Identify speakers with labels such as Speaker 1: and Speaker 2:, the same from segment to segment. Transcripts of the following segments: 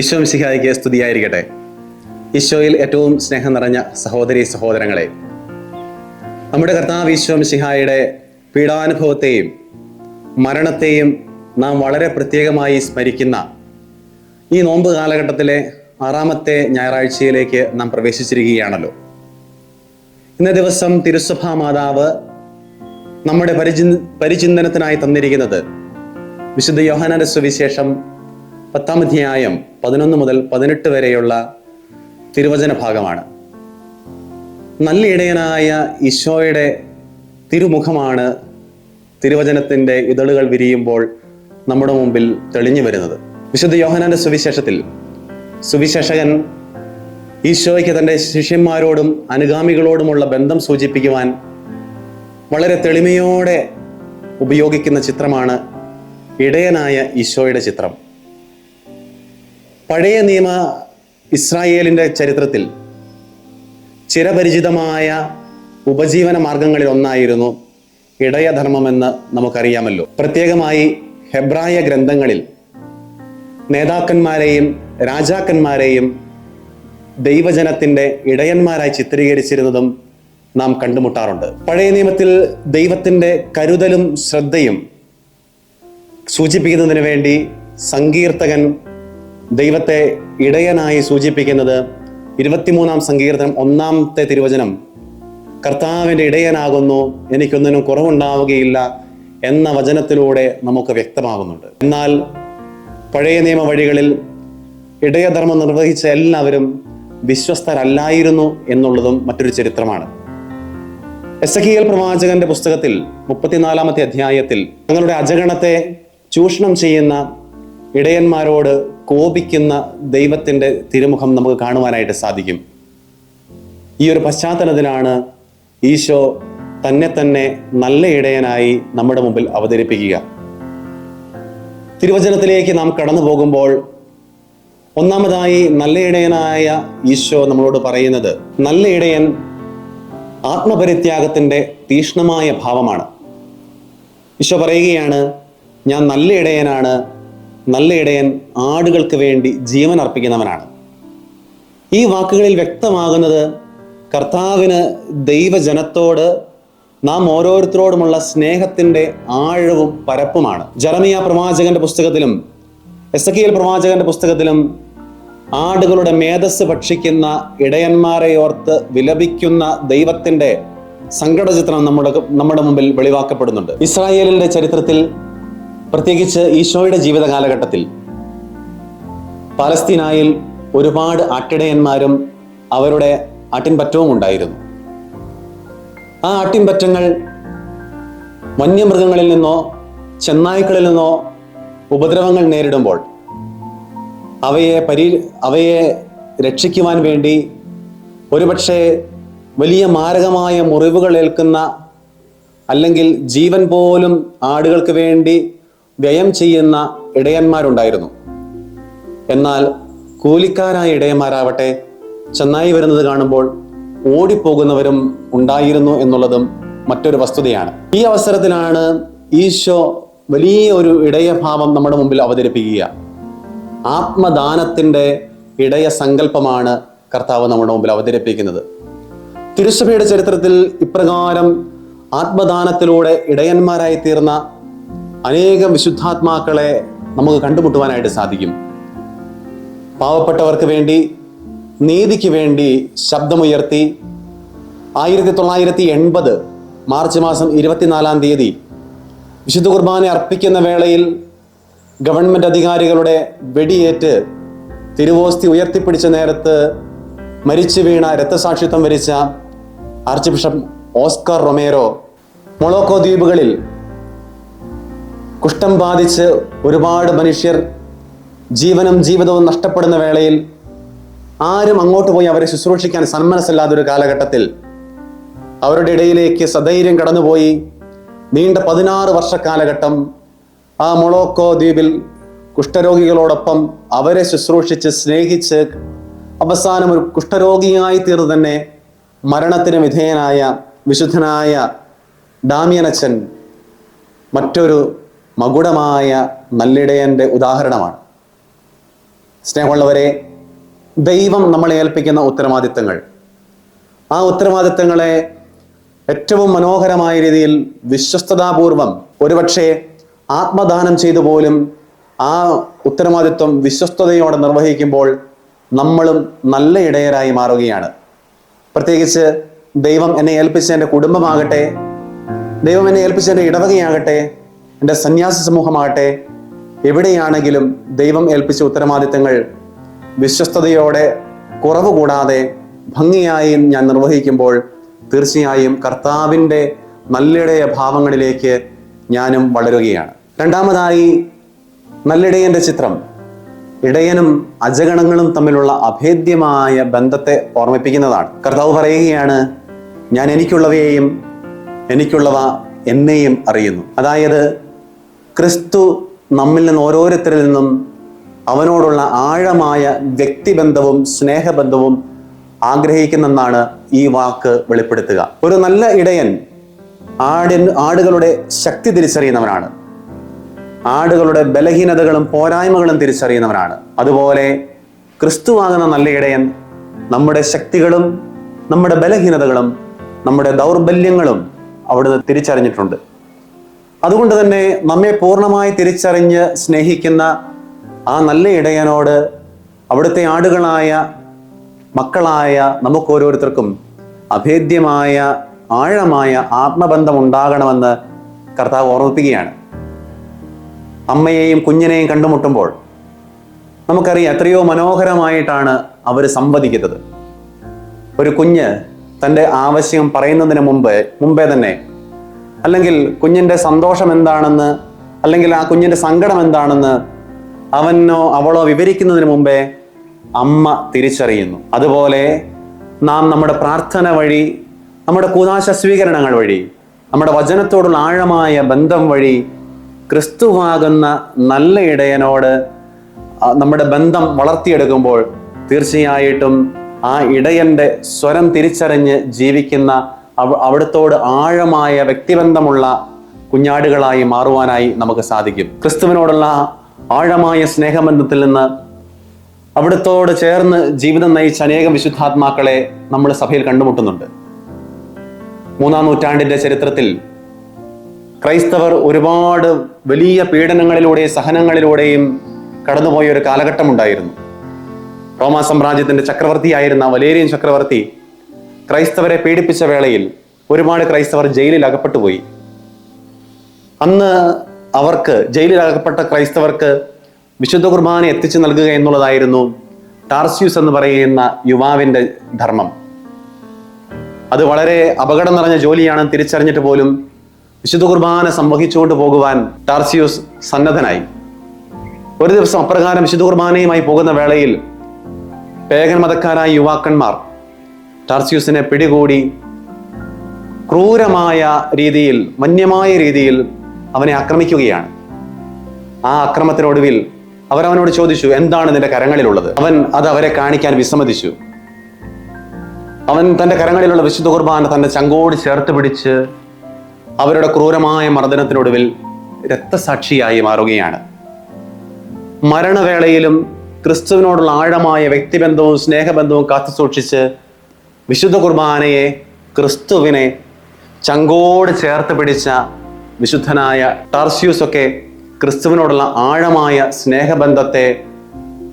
Speaker 1: ഈശോ മിശിഹായിക്ക് സ്തുതിയായിരിക്കട്ടെ. ഈശോയിൽ ഏറ്റവും സ്നേഹം നിറഞ്ഞ സഹോദരി സഹോദരങ്ങളെ നമ്മുടെ കർത്താവ് ഈശോ മിശിഹായുടെ പീഡാനുഭവത്തെയും മരണത്തെയും നാം വളരെ പ്രത്യേകമായി സ്മരിക്കുന്ന ഈ നോമ്പ് കാലഘട്ടത്തിലെ ആറാമത്തെ ഞായറാഴ്ചയിലേക്ക് നാം പ്രവേശിച്ചിരിക്കുകയാണല്ലോ. ഇന്ന ദിവസം തിരുസഭാ മാതാവ് നമ്മുടെ പരിചി പരിചിന്തനത്തിനായി തന്നിരിക്കുന്നത് വിശുദ്ധ യോഹനാന്റെ സുവിശേഷം പത്താം അധ്യായം പതിനൊന്ന് മുതൽ പതിനെട്ട് വരെയുള്ള തിരുവചന ഭാഗമാണ്. നല്ല ഇടയനായ ഈശോയുടെ തിരുമുഖമാണ് തിരുവചനത്തിന്റെ ഇതളുകൾ വിരിയുമ്പോൾ നമ്മുടെ മുമ്പിൽ തെളിഞ്ഞു വരുന്നത്. വിശുദ്ധ യോഹനാന്റെ സുവിശേഷത്തിൽ സുവിശേഷകൻ ഈശോയ്ക്ക് തന്റെ ശിഷ്യന്മാരോടും അനുഗാമികളോടുമുള്ള ബന്ധം സൂചിപ്പിക്കുവാൻ വളരെ തെളിമയോടെ ഉപയോഗിക്കുന്ന ചിത്രമാണ് ഇടയനായ ഈശോയുടെ ചിത്രം. പഴയ നിയമ ഇസ്രായേലിന്റെ ചരിത്രത്തിൽ ചിരപരിചിതമായ ഉപജീവന മാർഗങ്ങളിൽ ഒന്നായിരുന്നു ഇടയധർമ്മമെന്ന് നമുക്കറിയാമല്ലോ. പ്രത്യേകമായി ഹെബ്രായ ഗ്രന്ഥങ്ങളിൽ നേതാക്കന്മാരെയും രാജാക്കന്മാരെയും ദൈവജനത്തിന്റെ ഇടയന്മാരായി ചിത്രീകരിച്ചിരുന്നതും നാം കണ്ടുമുട്ടാറുണ്ട്. പഴയ നിയമത്തിൽ ദൈവത്തിന്റെ കരുതലും ശ്രദ്ധയും സൂചിപ്പിക്കുന്നതിന് വേണ്ടി സങ്കീർത്തകൻ ദൈവത്തെ ഇടയനായി സൂചിപ്പിക്കുന്നത് ഇരുപത്തിമൂന്നാം സങ്കീർത്തനം ഒന്നാമത്തെ തിരുവചനം. കർത്താവിന്റെ ഇടയനാകുന്നു എനിക്കൊന്നിനും കുറവുണ്ടാവുകയില്ല എന്ന വചനത്തിലൂടെ നമുക്ക് വ്യക്തമാകുന്നുണ്ട്. എന്നാൽ പഴയ നിയമ വഴികളിൽ ഇടയധർമ്മം നിർവഹിച്ച എല്ലാവരും വിശ്വസ്തരല്ലായിരുന്നു എന്നുള്ളതും മറ്റൊരു ചരിത്രമാണ്. എസ് എൽ പ്രവാചകന്റെ പുസ്തകത്തിൽ മുപ്പത്തിനാലാമത്തെ അധ്യായത്തിൽ തങ്ങളുടെ അജഗണത്തെ ചൂഷണം ചെയ്യുന്ന ഇടയന്മാരോട് കോപിക്കുന്ന ദൈവത്തിന്റെ തിരുമുഖം നമുക്ക് കാണുവാനായിട്ട് സാധിക്കും. ഈ ഒരു പശ്ചാത്തലത്തിലാണ് ഈശോ തന്നെ തന്നെ നല്ല ഇടയനായി നമ്മുടെ മുമ്പിൽ അവതരിപ്പിക്കുക. തിരുവചനത്തിലേക്ക് നാം കടന്നു പോകുമ്പോൾ ഒന്നാമതായി നല്ല ഇടയനായ ഈശോ നമ്മളോട് പറയുന്നത് നല്ല ഇടയൻ ആത്മപരിത്യാഗത്തിന്റെ തീഷ്ണമായ ഭാവമാണ്. ഈശോ പറയുകയാണ് ഞാൻ നല്ല ഇടയനാണ് നല്ല ഇടയൻ ആടുകൾക്ക് വേണ്ടി ജീവൻ അർപ്പിക്കുന്നവനാണ്. ഈ വാക്കുകളിൽ വ്യക്തമാകുന്നത് കർത്താവിന് ദൈവജനത്തോട് നാം ഓരോരുത്തരോടുമുള്ള സ്നേഹത്തിന്റെ ആഴവും പരപ്പുമാണ്. ജറമിയ പ്രവാചകന്റെ പുസ്തകത്തിലും എസ് എൽ പ്രവാചകന്റെ പുസ്തകത്തിലും ആടുകളുടെ മേധസ് ഭക്ഷിക്കുന്ന ഇടയന്മാരെ ഓർത്ത് വിലപിക്കുന്ന ദൈവത്തിന്റെ സങ്കടചിത്രം നമ്മുടെ നമ്മുടെ മുമ്പിൽ വെളിവാക്കപ്പെടുന്നുണ്ട്. ഇസ്രായേലിന്റെ ചരിത്രത്തിൽ പ്രത്യേകിച്ച് ഈശോയുടെ ജീവിത കാലഘട്ടത്തിൽ പാലസ്തീനായിൽ ഒരുപാട് ആട്ടിടയന്മാരും അവരുടെ ആട്ടിൻപറ്റവും ഉണ്ടായിരുന്നു. ആ ആട്ടിൻപറ്റങ്ങൾ വന്യമൃഗങ്ങളിൽ നിന്നോ ചെന്നായ്ക്കളിൽ നിന്നോ ഉപദ്രവങ്ങൾ നേരിടുമ്പോൾ അവയെ പരി അവയെ രക്ഷിക്കുവാൻ വേണ്ടി ഒരുപക്ഷെ വലിയ മാരകമായ മുറിവുകൾ ഏൽക്കുന്ന അല്ലെങ്കിൽ ജീവൻ പോലും ആടുകൾക്ക് വേണ്ടി വ്യയം ചെയ്യുന്ന ഇടയന്മാരുണ്ടായിരുന്നു. എന്നാൽ കൂലിക്കാരായ ഇടയന്മാരാവട്ടെ ചെന്നായി വരുന്നത് കാണുമ്പോൾ ഓടിപ്പോകുന്നവരും ഉണ്ടായിരുന്നു എന്നുള്ളതും മറ്റൊരു വസ്തുതയാണ്. ഈ അവസരത്തിലാണ് ഈശോ വലിയ ഒരു ഇടയഭാവം നമ്മുടെ മുമ്പിൽ അവതരിപ്പിക്കുക. ആത്മദാനത്തിന്റെ ഇടയ സങ്കല്പമാണ് കർത്താവ് നമ്മുടെ മുമ്പിൽ അവതരിപ്പിക്കുന്നത്. തിരുസഭയുടെ ചരിത്രത്തിൽ ഇപ്രകാരം ആത്മദാനത്തിലൂടെ ഇടയന്മാരായി തീർന്ന അനേകം വിശുദ്ധാത്മാക്കളെ നമുക്ക് കണ്ടുമുട്ടുവാനായിട്ട് സാധിക്കും. പാവപ്പെട്ടവർക്ക് വേണ്ടി നീതിക്ക് വേണ്ടി ശബ്ദമുയർത്തി ആയിരത്തി തൊള്ളായിരത്തി എൺപത് മാർച്ച് മാസം ഇരുപത്തിനാലാം തീയതി വിശുദ്ധ കുർബാന അർപ്പിക്കുന്ന വേളയിൽ ഗവൺമെന്റ് അധികാരികളുടെ വെടിയേറ്റ് തിരുവോസ്തി ഉയർത്തിപ്പിടിച്ച നേരത്ത് മരിച്ചു വീണ രക്തസാക്ഷിത്വം വരിച്ച archbishop Oscar Romero Molokai ദ്വീപുകളിൽ കുഷ്ഠം ബാധിച്ച് ഒരുപാട് മനുഷ്യർ ജീവനും ജീവിതവും നഷ്ടപ്പെടുന്ന വേളയിൽ ആരും അങ്ങോട്ട് പോയി അവരെ ശുശ്രൂഷിക്കാൻ സന്മനസ്സില്ലാത്ത ഒരു കാലഘട്ടത്തിൽ അവരുടെ ഇടയിലേക്ക് സധൈര്യം കടന്നുപോയി നീണ്ട പതിനാറ് വർഷ കാലഘട്ടം ആ മൊളോക്കോ ദ്വീപിൽ കുഷ്ഠരോഗികളോടൊപ്പം അവരെ ശുശ്രൂഷിച്ച് സ്നേഹിച്ച് അവസാനം ഒരു കുഷ്ഠരോഗിയായി തീർന്നു തന്നെ മരണത്തിന് വിധേയനായ വിശുദ്ധനായ ഡാമിയനച്ചൻ മറ്റൊരു മകുടമായ നല്ലിടയന്റെ ഉദാഹരണമാണ്. സ്നേഹമുള്ളവരെ ദൈവം നമ്മളെ ഏൽപ്പിക്കുന്ന ഉത്തരവാദിത്തങ്ങൾ. ആ ഉത്തരവാദിത്തങ്ങളെ ഏറ്റവും മനോഹരമായ രീതിയിൽ വിശ്വസ്തതാപൂർവം ഒരുപക്ഷെ ആത്മദാനം ചെയ്തു പോലും ആ ഉത്തരവാദിത്വം വിശ്വസ്തതയോടെ നിർവഹിക്കുമ്പോൾ നമ്മളും നല്ല ഇടയരായി മാറുകയാണ്. പ്രത്യേകിച്ച് ദൈവം എന്നെ ഏൽപ്പിച്ച എന്റെ കുടുംബമാകട്ടെ ദൈവം എന്നെ ഏൽപ്പിച്ച എന്റെ ഇടവകയാകട്ടെ എന്റെ സന്യാസ സമൂഹമാകട്ടെ എവിടെയാണെങ്കിലും ദൈവം ഏൽപ്പിച്ച ഉത്തരവാദിത്തങ്ങൾ വിശ്വസ്തയോടെ കുറവ് കൂടാതെ ഭംഗിയായി ഞാൻ നിർവഹിക്കുമ്പോൾ തീർച്ചയായും കർത്താവിന്റെ നല്ലിടയ ഭാവങ്ങളിലേക്ക് ഞാനും വളരുകയാണ്. രണ്ടാമതായി നല്ലിടയന്റെ ചിത്രം. ഇടയനും അജഗണങ്ങളും തമ്മിലുള്ള അഭേദ്യമായ ബന്ധത്തെ ഓർമ്മിപ്പിക്കുന്നതാണ്. കർത്താവ് പറയുകയാണ് ഞാൻ എനിക്കുള്ളവയെയും എനിക്കുള്ളവ എന്നെയും അറിയുന്നു. അതായത് ക്രിസ്തു നമ്മിൽ നിന്ന് ഓരോരുത്തരിൽ നിന്നും അവനോടുള്ള ആഴമായ വ്യക്തിബന്ധവും സ്നേഹബന്ധവും ആഗ്രഹിക്കുന്നെന്നാണ് ഈ വാക്ക് വെളിപ്പെടുത്തുക. ഒരു നല്ല ഇടയൻ ആടിൻ ആടുകളുടെ ശക്തി തിരിച്ചറിയുന്നവനാണ്. ആടുകളുടെ ബലഹീനതകളും പോരായ്മകളും തിരിച്ചറിയുന്നവനാണ്. അതുപോലെ ക്രിസ്തുവാകുന്ന നല്ല ഇടയൻ നമ്മുടെ ശക്തികളും നമ്മുടെ ബലഹീനതകളും നമ്മുടെ ദൗർബല്യങ്ങളും അവിടുന്ന് തിരിച്ചറിഞ്ഞിട്ടുണ്ട്. അതുകൊണ്ട് തന്നെ നമ്മെ പൂർണമായി തിരിച്ചറിഞ്ഞ് സ്നേഹിക്കുന്ന ആ നല്ല ഇടയനോട് അവിടുത്തെ ആടുകളായ മക്കളായ നമുക്ക് ഓരോരുത്തർക്കും അഭേദ്യമായ ആഴമായ ആത്മബന്ധം ഉണ്ടാകണമെന്ന് കർത്താവ് ഓർമ്മിപ്പിക്കുകയാണ്. അമ്മയെയും കുഞ്ഞിനെയും കണ്ടുമുട്ടുമ്പോൾ നമുക്കറിയാം എത്രയോ മനോഹരമായിട്ടാണ് അവർ സംവദിക്കുന്നത്. ഒരു കുഞ്ഞ് തന്റെ ആവശ്യം പറയുന്നതിന് മുമ്പ് മുമ്പേ തന്നെ അല്ലെങ്കിൽ കുഞ്ഞിന്റെ സന്തോഷം എന്താണെന്ന് അല്ലെങ്കിൽ ആ കുഞ്ഞിന്റെ സങ്കടം എന്താണെന്ന് അവനോ അവളോ വിവരിക്കുന്നതിന് മുമ്പേ അമ്മ തിരിച്ചറിയുന്നു. അതുപോലെ നാം നമ്മുടെ പ്രാർത്ഥന വഴി നമ്മുടെ കൂതാശ സ്വീകരണങ്ങൾ വഴി നമ്മുടെ വചനത്തോടുള്ള ആഴമായ ബന്ധം വഴി ക്രിസ്തുവാകുന്ന നല്ല ഇടയനോട് നമ്മുടെ ബന്ധം വളർത്തിയെടുക്കുമ്പോൾ തീർച്ചയായിട്ടും ആ ഇടയന്റെ സ്വരം തിരിച്ചറിഞ്ഞ് ജീവിക്കുന്ന അവിടുത്തോട് ആഴമായ വ്യക്തിബന്ധമുള്ള കുഞ്ഞാടുകളായി മാറുവാനായി നമുക്ക് സാധിക്കും. ക്രിസ്തുവിനോടുള്ള ആഴമായ സ്നേഹബന്ധത്തിൽ നിന്ന് അവിടുത്തോട് ചേർന്ന് ജീവിതം നയിച്ച അനേകം വിശുദ്ധാത്മാക്കളെ നമ്മൾ സഭയിൽ കണ്ടുമുട്ടുന്നുണ്ട്. മൂന്നാം നൂറ്റാണ്ടിന്റെ ചരിത്രത്തിൽ ക്രൈസ്തവർ ഒരുപാട് വലിയ പീഡനങ്ങളിലൂടെയും സഹനങ്ങളിലൂടെയും കടന്നുപോയ ഒരു കാലഘട്ടമുണ്ടായിരുന്നു. റോമാ സാമ്രാജ്യത്തിന്റെ ചക്രവർത്തിയായിരുന്ന വലേരിയൻ ചക്രവർത്തി ക്രൈസ്തവരെ പീഡിപ്പിച്ച വേളയിൽ ഒരുപാട് ക്രൈസ്തവർ ജയിലിൽ അകപ്പെട്ടുപോയി അന്ന് അവർക്ക് ജയിലിൽ അകപ്പെട്ട ക്രൈസ്തവർക്ക് വിശുദ്ധ കുർബാന എത്തിച്ചു നൽകുക എന്നുള്ളതായിരുന്നു ടാർസ്യൂസ് എന്ന് പറയുന്ന യുവാവിന്റെ ധർമ്മം. അത് വളരെ അപകടം നിറഞ്ഞ ജോലിയാണ്. തിരിച്ചറിഞ്ഞിട്ട് പോലും വിശുദ്ധ കുർബാന സംവഹിച്ചുകൊണ്ട് പോകുവാൻ ടാർസ്യൂസ് സന്നദ്ധനായി. ഒരു ദിവസം അപ്രകാരം വിശുദ്ധ കുർബാനയുമായി പോകുന്ന വേളയിൽ പേഗൻ മതക്കാരായ യുവാക്കന്മാർ ടാർസിയൂസിനെ പിടികൂടി ക്രൂരമായ രീതിയിൽ മന്യമായ രീതിയിൽ അവനെ ആക്രമിക്കുകയാണ്. ആ അക്രമത്തിനൊടുവിൽ അവരവനോട് ചോദിച്ചു എന്താണ് നിന്റെ കരങ്ങളിലുള്ളത്? അവൻ അത് അവരെ കാണിക്കാൻ വിസമ്മതിച്ചു. അവൻ തന്റെ കരങ്ങളിലുള്ള വിശുദ്ധ കുർബാന തന്റെ ചങ്കോട് ചേർത്ത് പിടിച്ച് അവരുടെ ക്രൂരമായ മർദ്ദനത്തിനൊടുവിൽ രക്തസാക്ഷിയായി മാറുകയാണ്. മരണവേളയിലും ക്രിസ്തുവിനോടുള്ള ആഴമായ വ്യക്തിബന്ധവും സ്നേഹബന്ധവും കാത്തു സൂക്ഷിച്ച് വിശുദ്ധ കുർബാനയെ ക്രിസ്തുവിനെ ചങ്കോട് ചേർത്ത് പിടിച്ച വിശുദ്ധനായ ടാർസ്യൂസ് ഒക്കെ ക്രിസ്തുവിനോടുള്ള ആഴമായ സ്നേഹബന്ധത്തെ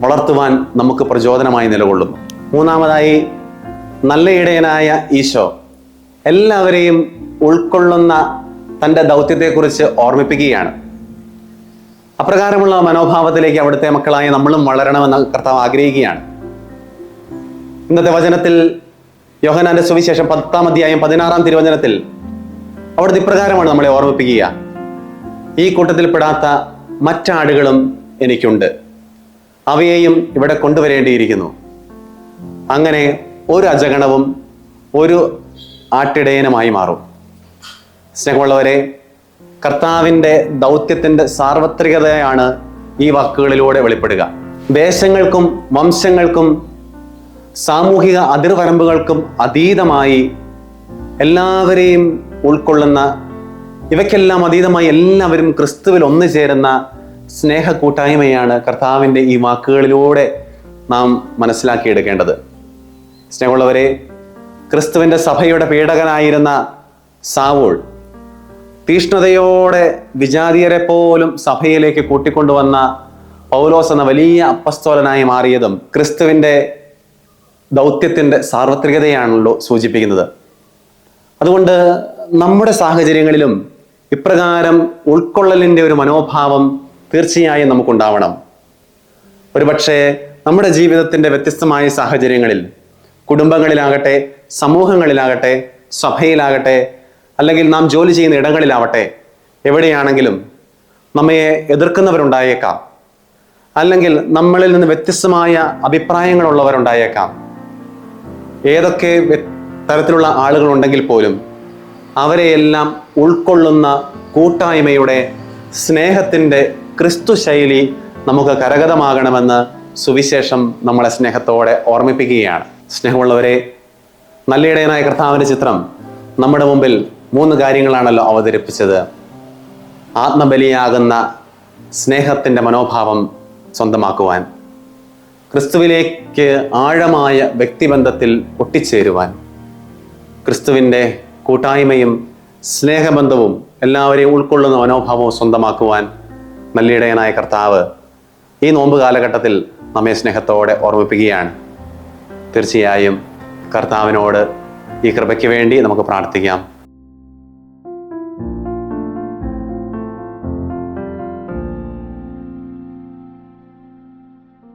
Speaker 1: വളർത്തുവാൻ നമുക്ക് പ്രചോദനമായി നിലകൊള്ളുന്നു. മൂന്നാമതായി നല്ല ഇടയനായ ഈശോ എല്ലാവരെയും ഉൾക്കൊള്ളുന്ന തന്റെ ദൗത്യത്തെക്കുറിച്ച് ഓർമ്മിപ്പിക്കുകയാണ്. അപ്രകാരമുള്ള മനോഭാവത്തിലേക്ക് അവിടുത്തെ മക്കളായ നമ്മളും വളരണമെന്ന് കർത്താവ് ആഗ്രഹിക്കുകയാണ്. ഇന്നത്തെ വചനത്തിൽ യോഹനാന്റെ സുവിശേഷം പത്താം അധ്യായം പതിനാറാം തിരുവചനത്തിൽ അവിടുത്തെ ഇപ്രകാരമാണ് നമ്മളെ ഓർമ്മിപ്പിക്കുക. ഈ കൂട്ടത്തിൽ കൂട്ടത്തിൽപ്പെടാത്ത മറ്റാടുകളും എനിക്കുണ്ട്. അവയെയും ഇവിടെ കൊണ്ടുവരേണ്ടിയിരിക്കുന്നു. അങ്ങനെ ഒരു അജഗണവും ഒരു ആട്ടിടയനുമായി മാറും. സ്നേഹമുള്ളവരെ കർത്താവിന്റെ ദൗത്യത്തിന്റെ സാർവത്രികതയാണ് ഈ വാക്കുകളിലൂടെ വെളിപ്പെടുക. ദേശങ്ങൾക്കും വംശങ്ങൾക്കും സാമൂഹിക അതിർവരമ്പുകൾക്കും അതീതമായി എല്ലാവരെയും ഉൾക്കൊള്ളുന്ന ഇവയ്ക്കെല്ലാം അതീതമായി എല്ലാവരും ക്രിസ്തുവിൽ ഒന്നു ചേരുന്ന സ്നേഹ കൂട്ടായ്മയാണ് കർത്താവിന്റെ ഈ വാക്കുകളിലൂടെ നാം മനസ്സിലാക്കിയെടുക്കേണ്ടത്. സ്നേഹമുള്ളവരെ ക്രിസ്തുവിന്റെ സഭയുടെ പീഡകനായിരുന്ന സാവൂൾ തീഷ്ണതയോടെ വിജാതീയരെ പോലും സഭയിലേക്ക് കൂട്ടിക്കൊണ്ടുവന്ന പൗലോസ് എന്ന വലിയ അപ്പസ്തോലനായി മാറിയതും ക്രിസ്തുവിന്റെ ദൗത്യത്തിന്റെ സാർവത്രികതയാണല്ലോ സൂചിപ്പിക്കുന്നത്. അതുകൊണ്ട് നമ്മുടെ സാഹചര്യങ്ങളിലും ഇപ്രകാരം ഉൾക്കൊള്ളലിന്റെ ഒരു മനോഭാവം തീർച്ചയായും നമുക്കുണ്ടാവണം. ഒരുപക്ഷെ നമ്മുടെ ജീവിതത്തിന്റെ വ്യത്യസ്തമായ സാഹചര്യങ്ങളിൽ കുടുംബങ്ങളിലാകട്ടെ സമൂഹങ്ങളിലാകട്ടെ സഭയിലാകട്ടെ അല്ലെങ്കിൽ നാം ജോലി ചെയ്യുന്ന ഇടങ്ങളിലാവട്ടെ എവിടെയാണെങ്കിലും നമ്മെ എതിർക്കുന്നവരുണ്ടായേക്കാം. അല്ലെങ്കിൽ നമ്മളിൽ നിന്ന് വ്യത്യസ്തമായ അഭിപ്രായങ്ങളുള്ളവരുണ്ടായേക്കാം. ഏതൊക്കെ തരത്തിലുള്ള ആളുകളുണ്ടെങ്കിൽ പോലും അവരെയെല്ലാം ഉൾക്കൊള്ളുന്ന കൂട്ടായ്മയുടെ സ്നേഹത്തിന്റെ ക്രിസ്തു ശൈലി നമുക്ക് കരഗതമാകണമെന്ന് സുവിശേഷം നമ്മളെ സ്നേഹത്തോടെ ഓർമ്മിപ്പിക്കുകയാണ്. സ്നേഹമുള്ളവരെ നല്ലയിടയനായ കർത്താവിന്റെ ചിത്രം നമ്മുടെ മുമ്പിൽ മൂന്ന് കാര്യങ്ങളാണല്ലോ അവതരിപ്പിച്ചത്. ആത്മബലിയാകുന്ന സ്നേഹത്തിന്റെ മനോഭാവം സ്വന്തമാക്കുവാൻ. ക്രിസ്തുവിലേക്ക് ആഴമായ വ്യക്തിബന്ധത്തിൽ ഒട്ടിച്ചേരുവാൻ ക്രിസ്തുവിന്റെ കൂട്ടായ്മയും സ്നേഹബന്ധവും എല്ലാവരെയും ഉൾക്കൊള്ളുന്ന മനോഭാവവും സ്വന്തമാക്കുവാൻ നല്ലിടയനായ കർത്താവ് ഈ നോമ്പ് കാലഘട്ടത്തിൽ നമ്മെ സ്നേഹത്തോടെ ഓർമ്മിപ്പിക്കുകയാണ്. തീർച്ചയായും കർത്താവിനോട് ഈ കൃപയ്ക്ക് വേണ്ടി നമുക്ക് പ്രാർത്ഥിക്കാം.